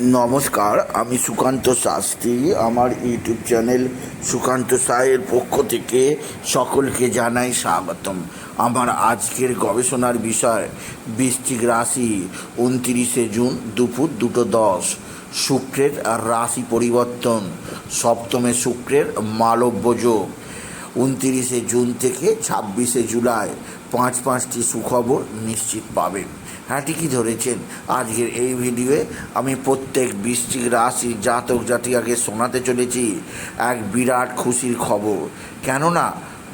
নমস্কার, আমি সুকান্ত শাস্ত্রী। আমার ইউটিউব চ্যানেল সুকান্ত সায়ের পক্ষ থেকে সকলকে জানাই স্বাগতম। আমার আজকের গবেষণার বিষয়, বৃশ্চিক রাশি, উনত্রিশে জুন, দুপুর দুটো দশ। শুক্রের রাশি পরিবর্তন, সপ্তমে শুক্রের মালব্য যোগ। উনতিরিশে জুন থেকে ছাব্বিশে জুলাই, পাঁচ পাঁচটি সুখবর নিশ্চিত পাবেন। হ্যাঁ ঠিকই ধরেছেন। আজকের এই ভিডিওয়ে আমি প্রত্যেক বৃশ্চিক রাশি জাতক জাতিকাকে শোনাতে চলেছি এক বিরাট খুশির খবর। কেননা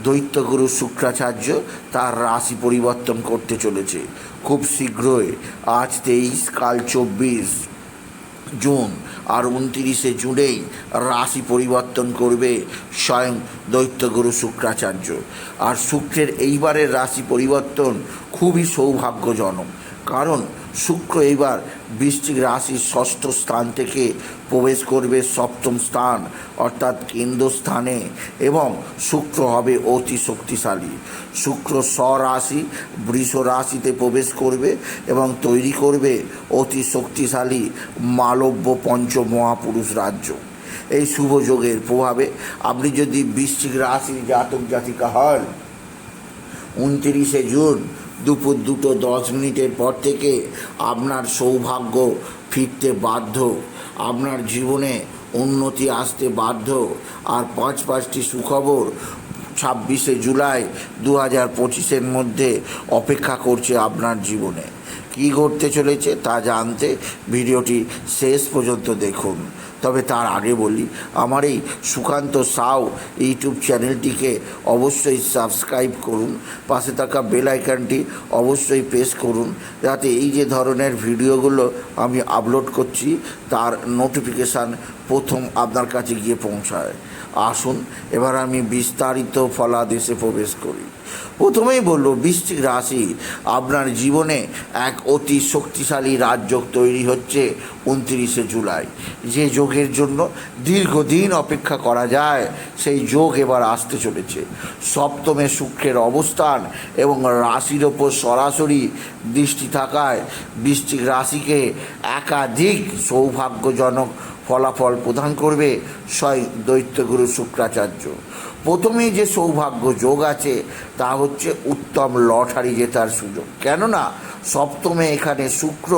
দৈত্যগুরু শুক্রাচার্য তার রাশি পরিবর্তন করতে চলেছে। খুব শীঘ্রই আজ তেইশ, কাল চব্বিশ জুন আর উনতিরিশে জুনেই রাশি পরিবর্তন করবে স্বয়ং দৈত্যগুরু শুক্রাচার্য। আর শুক্রের এইবারের রাশি পরিবর্তন খুবই সৌভাগ্যজনক। কারণ শুক্র এইবার বৃশ্চিক রাশির ষষ্ঠ স্থান থেকে প্রবেশ করবে সপ্তম স্থান, অর্থাৎ কেন্দ্রস্থানে এবং শুক্র হবে অতি শক্তিশালী। শুক্র স্বরাশি বৃষ রাশিতে প্রবেশ করবে এবং তৈরি করবে অতি শক্তিশালী মালব্য পঞ্চ মহাপুরুষ রাজ্য। এই শুভ যোগের প্রভাবে আপনি যদি বৃশ্চিক রাশির জাতক জাতিকা হন, উনত্রিশে জুন দুপুর দুটো দশ মিনিটের পর থেকে আপনার সৌভাগ্য ফিরতে বাধ্য। আপনার জীবনে উন্নতি আসতে বাধ্য। আর পাঁচ পাঁচটি সুখবর ছাব্বিশে জুলাই দু হাজার পঁচিশের মধ্যে অপেক্ষা করছে আপনার জীবনে। কী ঘটতে চলেছে তা জানতে ভিডিওটি শেষ পর্যন্ত দেখুন। তবে তার আগে বলি, আমার এই সুকান্ত সাউ ইউটিউব চ্যানেলটিকে অবশ্যই সাবস্ক্রাইব করুন, পাশে থাকা বেল আইকনটি অবশ্যই প্রেস করুন, যাতে এই যে ধরনের ভিডিওগুলো আমি আপলোড করছি, তার নোটিফিকেশান প্রথম আপনার কাছে গিয়ে পৌঁছায়। আসুন, এবার আমি বিস্তারিত ফলাদেশে প্রবেশ করি। প্রথমেই বলব, বৃশ্চিক রাশি, আপনার জীবনে এক অতি শক্তিশালী রাজযোগ তৈরি হচ্ছে উনত্রিশে জুলাই। যে যোগের জন্য দীর্ঘদিন অপেক্ষা করা যায়, সেই যোগ এবার আসতে চলেছে। সপ্তমে শুক্রের অবস্থান এবং রাশির ওপর সরাসরি দৃষ্টি থাকায় বৃশ্চিক রাশিকে একাধিক সৌভাগ্যজনক ফলাফল প্রদান করবে স্বয়ং দৈত্যগুরু শুক্রাচার্য। প্রথমেই যে সৌভাগ্য যোগ আছে, তা হচ্ছে উত্তম লটারি জেতার সুযোগ। কেননা, সপ্তমে এখানে শুক্র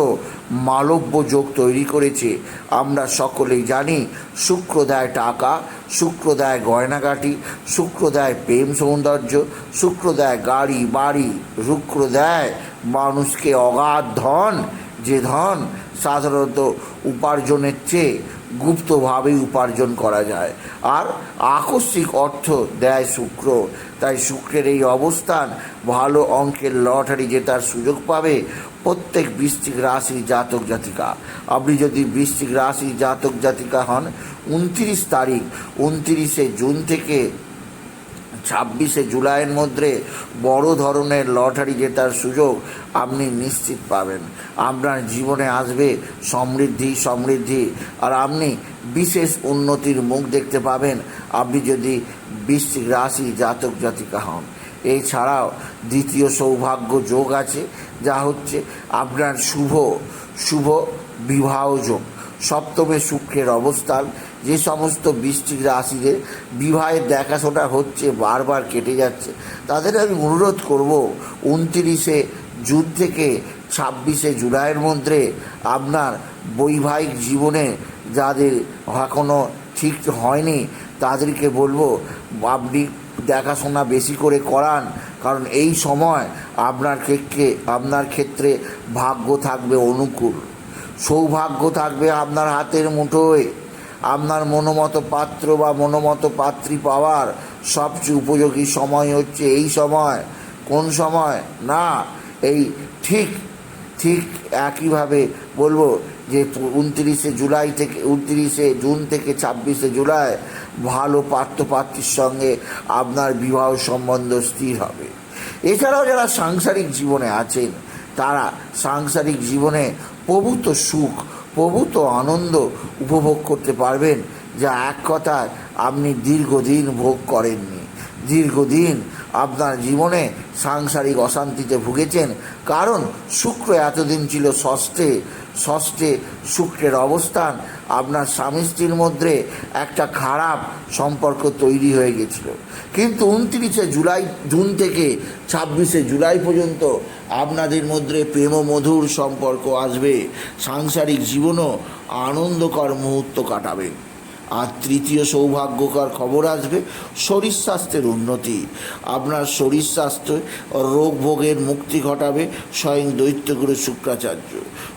মালব্য যোগ তৈরি করেছে। আমরা সকলেই জানি, শুক্র দেয় টাকা, শুক্র দেয় গয়নাগাটি, শুক্র দেয় প্রেম সৌন্দর্য, শুক্র দেয় গাড়ি, বাড়ি শুক্র দেয় মানুষকে অগাধ ধন যে ধন সাধারণত উপার্জনের চেয়ে গুপ্তভাবেই উপার্জন করা যায়। আর আকস্মিক অর্থ দেয় শুক্র। তাই শুক্রের এই অবস্থান ভালো অঙ্কের লটারি জেতার সুযোগ পাবে প্রত্যেক বৃশ্চিক রাশির জাতক জাতিকা। আপনি যদি বৃশ্চিক রাশির জাতক জাতিকা হন, উনত্রিশ তারিখ, উনত্রিশে জুন থেকে ছাব্বিশে জুলাইয়ের মধ্যে বড় ধরনের লটারি জেতার সুযোগ আপনি নিশ্চিত পাবেন। আপনার জীবনে আসবে সমৃদ্ধি সমৃদ্ধি। আর আপনি বিশেষ উন্নতির মুখ দেখতে পাবেন। আপনি যদি বৃশ্চিক রাশি জাতক জাতিকা হন। এছাড়াও দ্বিতীয় সৌভাগ্য যোগ আছে, যা হচ্ছে আপনার শুভ শুভ বিবাহ যোগ। সপ্তমে শুক্রের অবস্থান। যে সমস্ত বৃষ্টিক রাশিদের বিবাহের দেখাশোনা হচ্ছে, বারবার কেটে যাচ্ছে। তাদের আমি অনুরোধ করব, উনতিরিশে জুন থেকে ছাব্বিশে জুলাইয়ের মধ্যে আপনার বৈবাহিক জীবনে যাদের এখনও ঠিক হয়নি, তাদেরকে বলব, আপনি দেখাশোনা বেশি করে করান, কারণ এই সময় আপনার ক্ষেত্রে আপনার ক্ষেত্রে ভাগ্য থাকবে অনুকূল। সৌভাগ্য থাকবে আপনার হাতের মুঠোয়। আপনার মনোমত পাত্র বা মনোমত পাত্রী পাওয়ার সবচেয়ে উপযোগী সময় হচ্ছে এই সময়। কোন সময়? না, এই ঠিক ঠিক একইভাবে বলব যে উনত্রিশে জুলাই থেকে, উনত্রিশে জুন থেকে ছাব্বিশে জুলাই ভালো পাত্রপাত্রীর সঙ্গে আপনার বিবাহ সম্বন্ধ স্থির হবে। এছাড়াও যারা সাংসারিক জীবনে আছেন, তারা সাংসারিক জীবনে প্রভূত সুখ, প্রভূত আনন্দ উপভোগ করতে পারবেন। যা এক কথায়, আপনি দীর্ঘদিন ভোগ করেননি। দীর্ঘদিন আপনার জীবনে সাংসারিক অশান্তিতে ভুগেছেন। কারণ শুক্র এতদিন ছিল ষষ্ঠে ষষ্ঠে শুক্রের অবস্থান। আপনার স্বামী স্ত্রীর মধ্যে একটা খারাপ সম্পর্ক তৈরি হয়ে গেছিল। কিন্তু উনত্রিশে জুলাই, জুন থেকে ছাব্বিশে জুলাই পর্যন্ত আপনাদের মধ্যে প্রেম মধুর সম্পর্ক আসবে। সাংসারিক জীবনও আনন্দকর মুহূর্ত কাটাবেন আর তৃতীয় সৌভাগ্যকর খবর আসবে, শরীর স্বাস্থ্যের উন্নতি। আপনার শরীর স্বাস্থ্য রোগ ভোগের মুক্তি ঘটাবে স্বয়ং দৈত্যগুরু শুক্রাচার্য।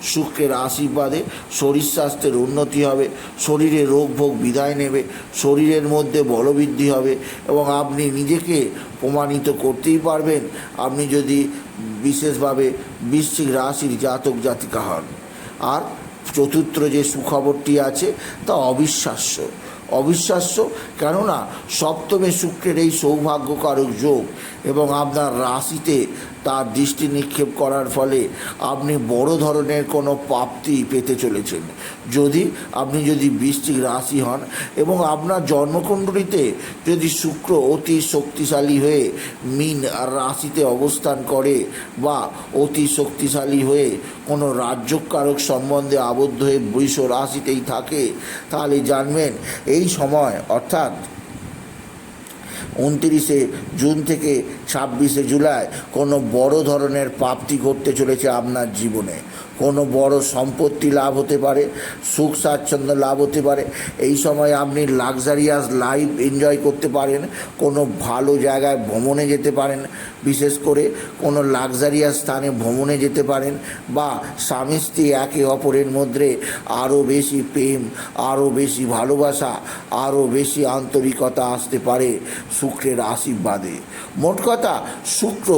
শুক্রের আশীর্বাদে শরীর স্বাস্থ্যের উন্নতি হবে, শরীরে রোগ ভোগ বিদায় নেবে, শরীরের মধ্যে বলবৃদ্ধি হবে এবং আপনি নিজেকে প্রমাণিত করতেই পারবেন, আপনি যদি বিশেষভাবে বৃশ্চিক রাশির জাতক জাতিকা হন। আর চতুর্থ যে সুখবরটি আছে, তা অবিশ্বাস্য। অবিশ্বাস্য কেননা সপ্তমে শুক্রের এই সৌভাগ্যকারক যোগ এবং আপনার রাশিতে তার দৃষ্টি নিক্ষেপ করার ফলে আপনি বড় ধরনের কোনো প্রাপ্তি পেতে চলেছেন। যদি আপনি যদি বৃষ্টিক রাশি হন এবং আপনার জন্মকুণ্ডলিতে যদি শুক্র অতি শক্তিশালী হয়ে মিন রাশিতে অবস্থান করে বা অতি শক্তিশালী হয়ে কোনো রাজ্যকারক সম্বন্ধে আবদ্ধ হয়ে বৃষ রাশিতেই থাকে, তাহলে জানবেন এই সময় অর্থাৎ উনতিরিশে জুন থেকে ছাব্বিশে জুলাই কোনো বড় ধরনের প্রাপ্তি ঘটতে চলেছে আপনার জীবনে। কোনো বড় সম্পত্তি লাভ হতে পারে, সুখ স্বাচ্ছন্দ্য লাভ হতে পারে। এই সময় আপনি লাক্সারিয়াস লাইফ এনজয় করতে পারেন, কোনো ভালো জায়গায় ভ্রমণে যেতে পারেন, বিশেষ করে কোনো লাক্সারিয়াস স্থানে ভ্রমণে যেতে পারেন বা স্বামী স্ত্রী একে অপরের মধ্যে আরও বেশি প্রেম আরও বেশি ভালোবাসা আরও বেশি আন্তরিকতা আসতে পারে শুক্রের আশীর্বাদে। মোট কথা, শুক্র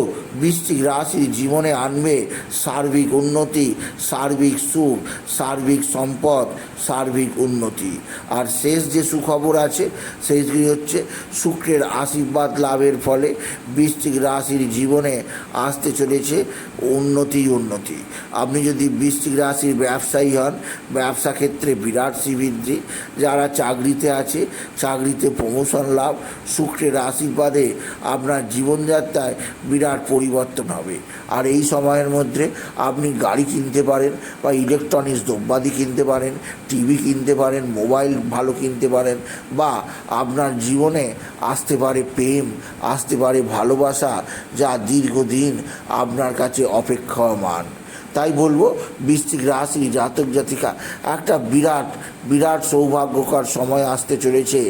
বৃশ্চিক রাশির জীবনে আনবে সার্বিক উন্নতি সার্বিক সুখ, সার্বিক সম্পদ, সার্বিক উন্নতি। আর শেষ যে সুখবর আছে, সেইগুলি হচ্ছে শুক্রের আশীর্বাদ লাভের ফলে বৃশ্চিক রাশির জীবনে আসতে চলেছে উন্নতি উন্নতি। আপনি যদি বৃশ্চিক রাশির ব্যবসায়ী হন, ব্যবসা ক্ষেত্রে বিরাট শ্রীবৃদ্ধি। যারা চাকরিতে আছে, চাকরিতে প্রমোশন লাভ, শুক্রের আশীর্বাদে আপনার জীবনযাত্রায় বিরাট পরিবর্তন হবে। আর এই সময়ের মধ্যে আপনি গাড়ি কিনতে পারেন বা ইলেকট্রনিক্স দ্রব্যাদি কিনতে পারেন টিভি কিনতে পারেন মোবাইল ভালো কিনতে পারেন বা আপনার জীবনে আসতে পারে প্রেম, আসতে পারে ভালোবাসা যা দীর্ঘদিন আপনার কাছে অপেক্ষমান তাই বলব, বৃশ্চিক রাশি, জাতক, জাতিকা, একটা বিরাট বিরাট সৌভাগ্যকর সময় আসতে চলেছে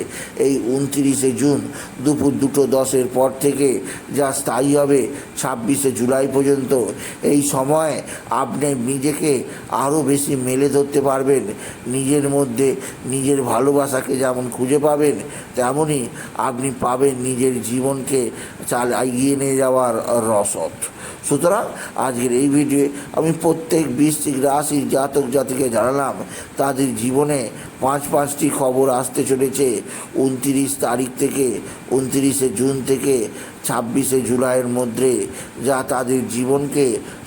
এই উনতিরিশে জুন। দুপুর দুটো দশের পর থেকে যা স্থায়ী হবে ছাব্বিশে জুলাই পর্যন্ত। এই সময় আপনি নিজেকে আরও বেশি মেলে ধরতে পারবেন। নিজের মধ্যে নিজের ভালোবাসাকে যেমন খুঁজে পাবেন, তেমনই আপনি পাবেন নিজের জীবনকে চাল এগিয়ে নিয়ে যাওয়ার রসদ। সুতরাং আজকের এই ভিডিওয়ে আমি প্রত্যেক বৃশ্চিক রাশির জাতক জাতিকে জানালাম, তাদের জীবনে পাঁচ পাঁচটি খবর আসতে চলেছে। উনতিরিশ তারিখ থেকে, উনতিরিশে জুন থেকে, ছাব্বিশে জুলাইয়ের মধ্যে যা তাদের জীবনকে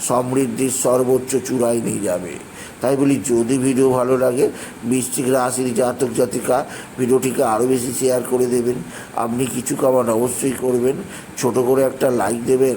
সমৃদ্ধির সর্বোচ্চ চূড়ায় নিয়ে যাবে। তাই বলি, যদি ভিডিও ভালো লাগে, বৃশ্চিক রাশির জাতক জাতিকা ভিডিওটিকে আরও বেশি শেয়ার করে দেবেন। আপনি কিছু কামান অবশ্যই করবেন, ছোট করে একটা লাইক দেবেন